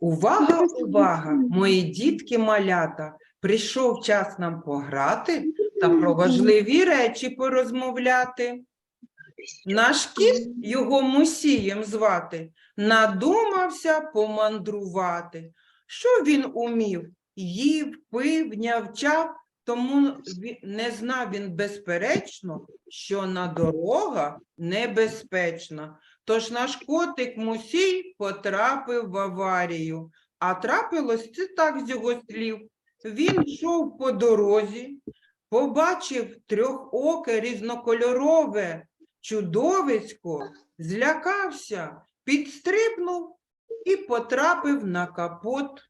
Увага, увага, мої дітки малята! Прийшов час нам пограти та про важливі речі порозмовляти. Наш кіт, його Мусієм звати, надумався помандрувати. Що він умів? Їв, пив, нявчав, тому не знав він безперечно, що на дорогах небезпечна. Тож наш котик Мусій потрапив в аварію. А трапилось це так з його слів. Він йшов по дорозі, побачив трьохоке різнокольорове чудовисько, злякався, підстрибнув і потрапив на капот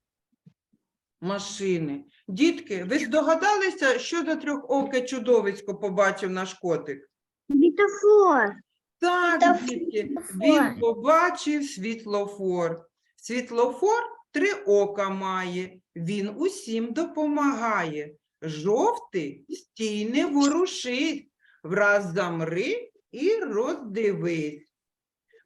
машини. Дітки, ви здогадалися, що за трьохоке чудовисько побачив наш котик? Світофор. Так, дітки, він побачив світлофор. Світлофор три ока має, він усім допомагає. Жовтий стій не ворушись, враз замри і роздивись.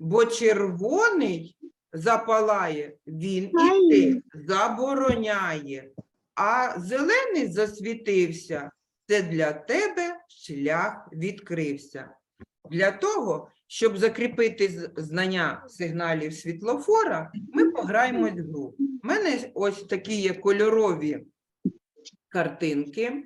Бо червоний запалає, він іти забороняє, а зелений засвітився, це для тебе шлях відкрився. Для того, щоб закріпити знання сигналів світлофора, ми пограємось в гру. У мене ось такі є кольорові картинки.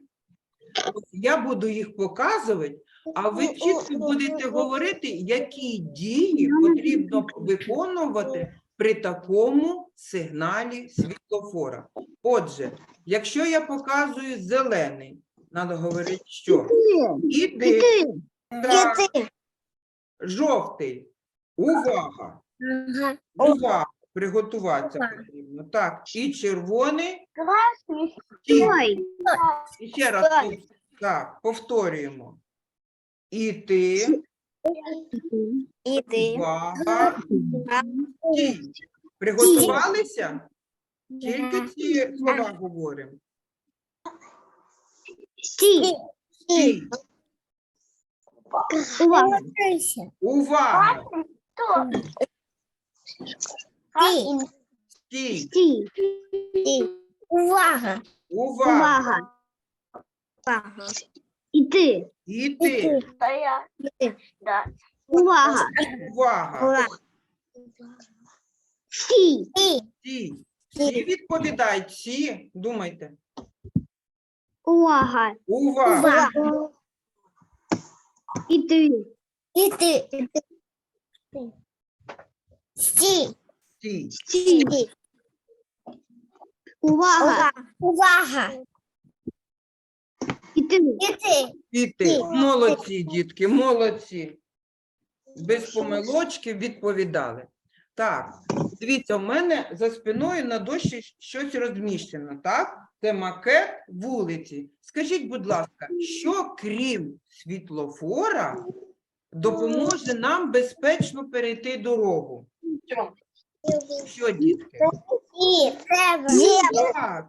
Ось Я буду їх показувати, а ви чітко будете говорити, які дії потрібно виконувати при такому сигналі світлофора. Отже, якщо я показую зелений, треба говорити, що іди. Так, Жовтий. Увага! Увага! Приготуватися потрібно. Так, і червоний. Ой. І ще раз. Так, повторюємо. І ти. І ти. Увага. Стій. Приготувалися? Тільки ці слова говоримо. Стій. Стій. Увага. Увага! Стій. Стій. Увага. Увага! Увага. Іти. І ти. Увага. Увага! Стій. Стій. Всі відповідають, всі. Думайте. Увага. Увага! Іти. І ти. Стій. Стій. Стій. Увага. Увага. Іти. І ти. Діти, молодці, дітки, молодці. Без помилочки відповідали. Так, дивіться, у мене за спиною на дощі щось розміщено, так? Це макет вулиці. Скажіть, будь ласка, що крім світлофора допоможе нам безпечно перейти дорогу? Що, дітки? Треба. Так,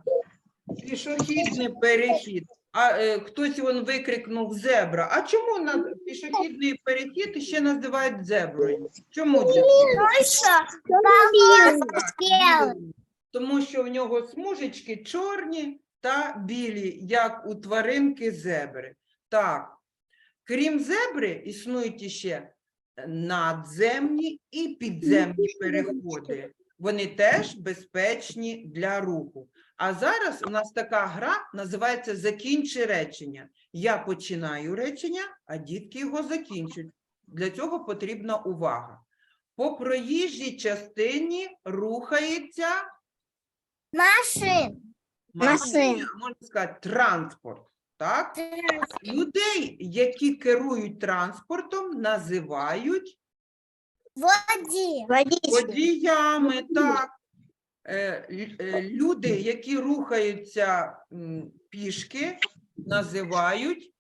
пішохідний перехід. А е, хтось вон викрикнув зебра. А чому на пішохідний перехід ще називають зеброю? Чому дітки? Тому що в нього смужечки чорні та білі, як у тваринки зебри. Так, крім зебри, існують іще надземні і підземні переходи. Вони теж безпечні для руху. А зараз у нас така гра називається Закінчи речення. Я починаю речення, а дітки його закінчують. Для цього потрібна увага. По проїжджій частині рухається Машин. Машина. можна сказати, транспорт. Так? Людей, які керують транспортом, називають Воді. водіями. Так. Е, е, Люди, які рухаються м, пішки, називають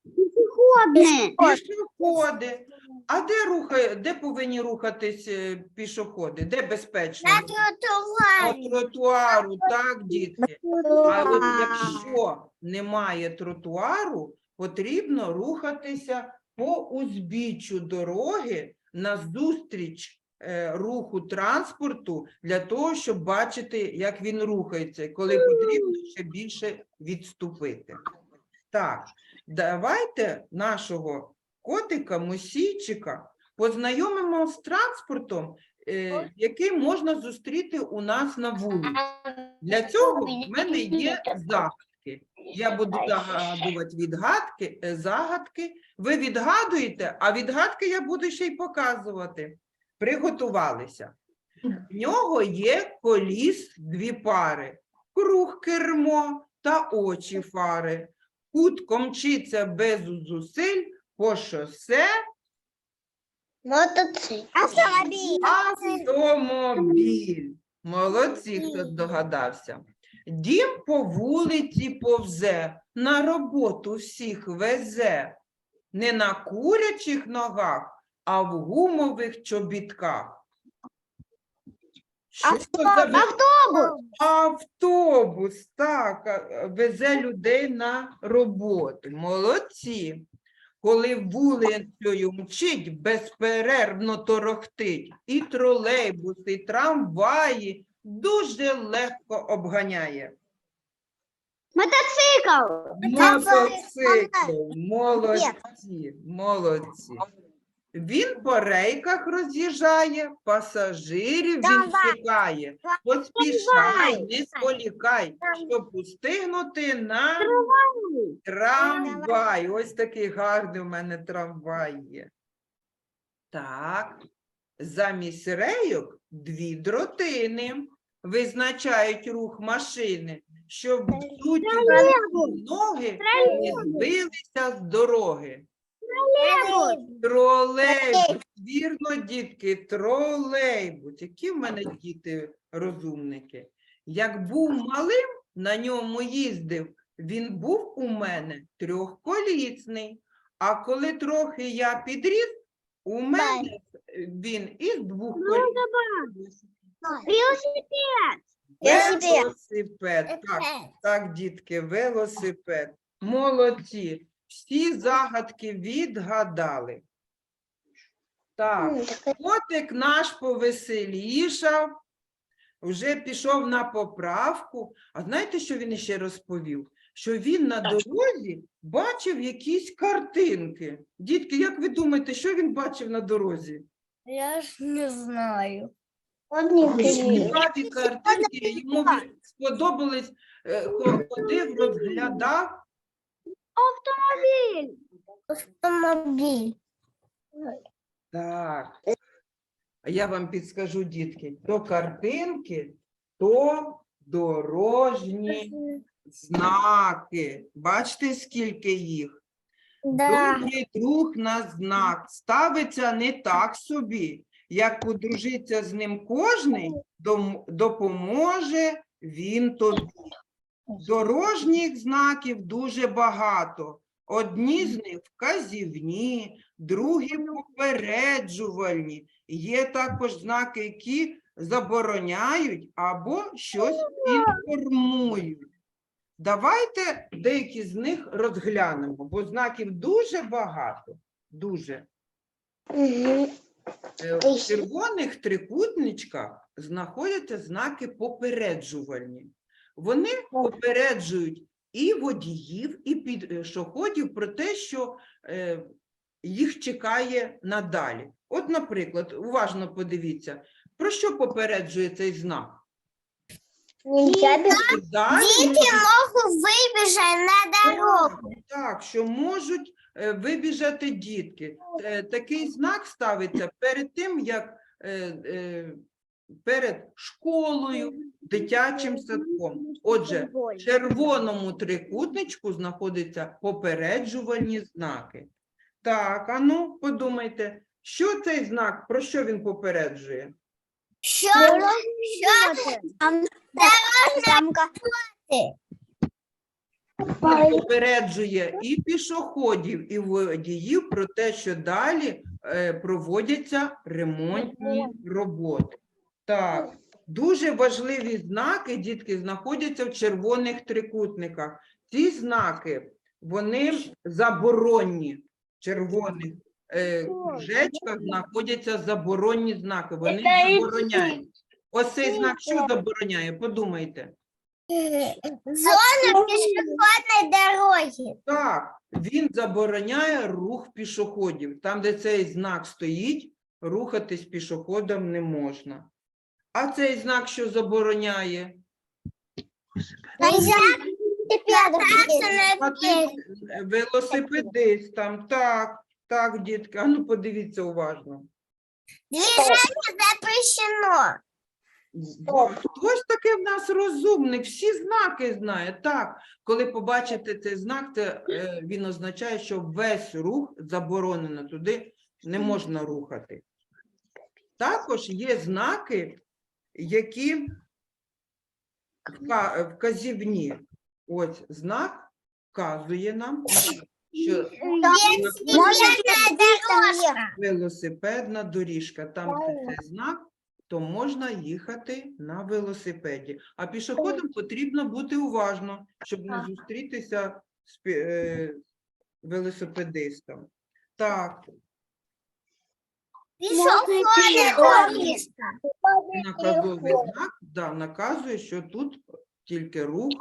Ходне. пішоходи. А де рухає, де повинні рухатись е, пішоходи? Де безпечно? На По тротуарі. тротуару, так, дітки. А от якщо немає тротуару, потрібно рухатися по узбіччю дороги назустріч е, руху транспорту для того, щоб бачити, як він рухається, і коли потрібно ще більше відступити. Так, давайте нашого котика, мусійчика, познайомимо з транспортом, е, який можна зустріти у нас на вулиці. Для цього в мене є загадки. Я буду загадувати відгадки, е, загадки. Ви відгадуєте, а відгадки я буду ще й показувати. Приготувалися. В нього є коліс дві пари, круг кермо та очі фари. Хутко мчиться без зусиль по шосе Мотоцикл. Автомобіль. автомобіль. Молодці, хто догадався. Дім по вулиці повзе, на роботу всіх везе. Не на курячих ногах, а в гумових чобітках. Ви- Автобус. Автобус, так, а, везе людей на роботу. Молодці. Коли вулицею мчить, безперервно торохтить. І тролейбус, і трамваї дуже легко обганяє. Мотоцикл. Мотоцикл, молодці, молодці. Він по рейках роз'їжджає, пасажирів він Трамвай. чекає. Поспішай, не сполікай, щоб устигнути на Трамвай. Ось такий гарний у мене трамвай є. Так, замість рейок дві дротини визначають рух машини, щоб взуті ноги не збилися з дороги. Тролейбус, вірно, дітки, тролейбус. Які в мене діти розумники. Як був малим, на ньому їздив, він був у мене трьохколісний. А коли трохи я підріс, у мене він із двох коліс. Велосипед. Велосипед. Велосипед. Так, так, дітки, велосипед. Молодці. Всі загадки відгадали. Так, котик наш повеселішав, вже пішов на поправку. А знаєте, що він ще розповів? Що він на дорозі бачив якісь картинки. Дітки, як ви думаєте, що він бачив на дорозі? Я ж не знаю. Цікаві картинки, йому сподобались, е, ходив, розглядав. Автомобиль. Автомобіль. Так. А я вам підскажу, дітки, то картинки, то дорожні знаки. Бачите, скільки їх? Да. Другий друг на знак ставиться не так собі. Як подружиться з ним кожний, допоможе він тобі. Дорожніх знаків дуже багато. Одні з них вказівні, другі попереджувальні. Є також знаки, які забороняють або щось інформують. Давайте деякі з них розглянемо, бо знаків дуже багато. Дуже. Е, В червоних трикутничках знаходяться знаки попереджувальні. Вони попереджують і водіїв, і пішоходів про те, що е, їх чекає надалі. От, наприклад, уважно подивіться, про що попереджує цей знак? Діти можуть вибіжати на дорогу. Так, що можуть е, вибіжати дітки. Е, Такий знак ставиться перед тим, як перед школою, дитячим садком. Отже, в червоному трикутничку знаходяться попереджувальні знаки. Так, а ну подумайте, що цей знак, про що він попереджує? Що? Що? Самка. Він попереджує і пішоходів, і водіїв про те, що далі е, проводяться ремонтні роботи. Так, дуже важливі знаки, дітки, знаходяться в червоних трикутниках. Ці знаки, вони заборонні в червоних е, кружечках знаходяться заборонні знаки. Вони забороняють. Ось цей знак що забороняє? Подумайте. Зона пішохідної дороги. Так, він забороняє рух пішоходів. Там, де цей знак стоїть, рухатись пішоходам не можна. А цей знак що забороняє? А ти велосипедистам. Так, так, дітки. А ну подивіться уважно. Движение запрещено. Хтось таки в нас розумник, всі знаки знає. Так, коли побачите цей знак, це е, він означає, що весь рух заборонено туди не можна рухати. Також є знаки, які вказівні. Ось знак вказує нам, що велосипедна доріжка. Там цей знак, то можна їхати на велосипеді. А пішоходам потрібно бути уважно, щоб не зустрітися з е, велосипедистом. Так. Наказовий знак да, наказує, що тут тільки рух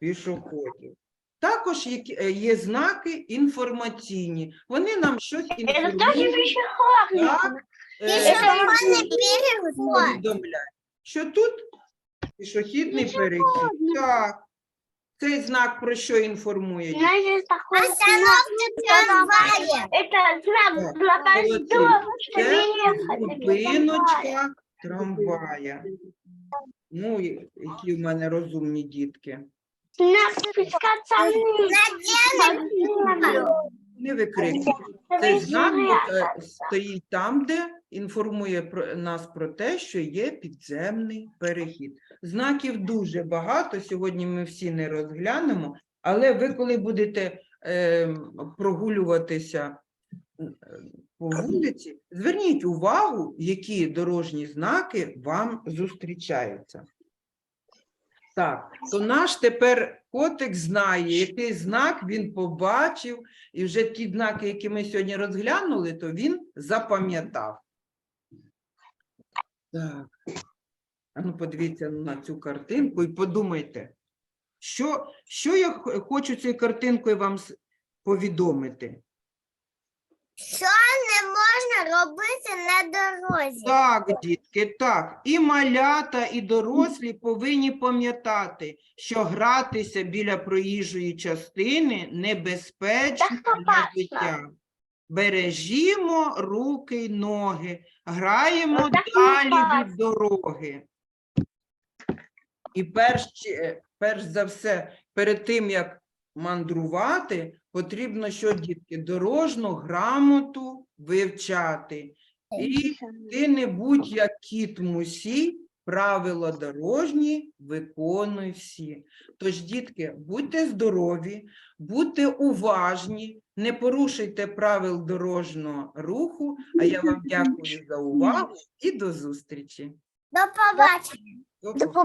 пішоходів. Також є, е, є знаки інформаційні. Вони нам щось інформують. Так, е, Пешеходный що тут пішохідний перехід. Так. Цей знак про що інформує? дітей? Трамвая. Это знак для Це зупиночка трамвая. Ну, і- які в мене розумні дітки. Знак спускаться Надену. Не викрикуйте. Цей знак стоїть там, де інформує про нас про те, що є підземний перехід. Знаків дуже багато. Сьогодні ми всі не розглянемо, але ви, коли будете е, прогулюватися по вулиці, зверніть увагу, які дорожні знаки вам зустрічаються. Так, то наш тепер котик знає, який знак він побачив, і вже ті знаки, які ми сьогодні розглянули, то він запам'ятав. Так. А ну подивіться на цю картинку і подумайте, що, що я хочу цією картинкою вам повідомити. Що не можна робити на дорозі? Так, дітки, так. І малята, і дорослі повинні пам'ятати, що гратися біля проїжджої частини небезпечно для життя. Бережімо руки й ноги, граємо Ну, так далі від дороги. І перш, перш за все, перед тим, як мандрувати, потрібно, що, дітки, дорожну грамоту вивчати. І ти не будь як кіт мусі, правила дорожні виконуй всі. Тож, дітки, будьте здорові, будьте уважні, не порушуйте правил дорожнього руху. А я вам дякую за увагу і до зустрічі. До побачення. До До побачення.